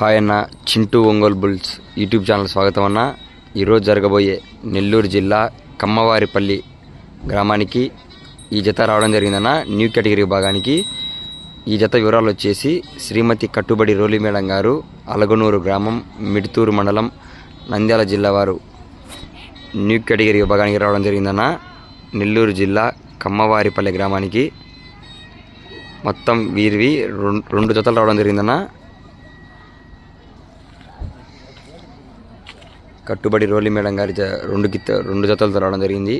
Hi అన్న. Chintu Ongole bulls YouTube channel స్వాగతం అన్న. ఈరోజు జరగబోయే నెల్లూరు జిల్లా కమ్మవారిపల్లి గ్రామానికి ఈ జత రావడం జరిగిందన్న న్యూ కేటగిరీ భాగానికి. ఈ జత వివరాలు వచ్చేసి శ్రీమతి కట్టుబడి రోలిమేడం గారు అలగనూరు గ్రామం మిడుతూరు మండలం నంద్యాల జిల్లా వారు న్యూ కేటగిరీ విభాగానికి రావడం జరిగిందన్న నెల్లూరు జిల్లా కమ్మవారిపల్లి గ్రామానికి మొత్తం వీరివి రెండు రెండు జతలు రావడం జరిగిందన్న కట్టుబడి రోలి మేడం గారి రెండు గిత్త రెండు జతలతో రావడం జరిగింది.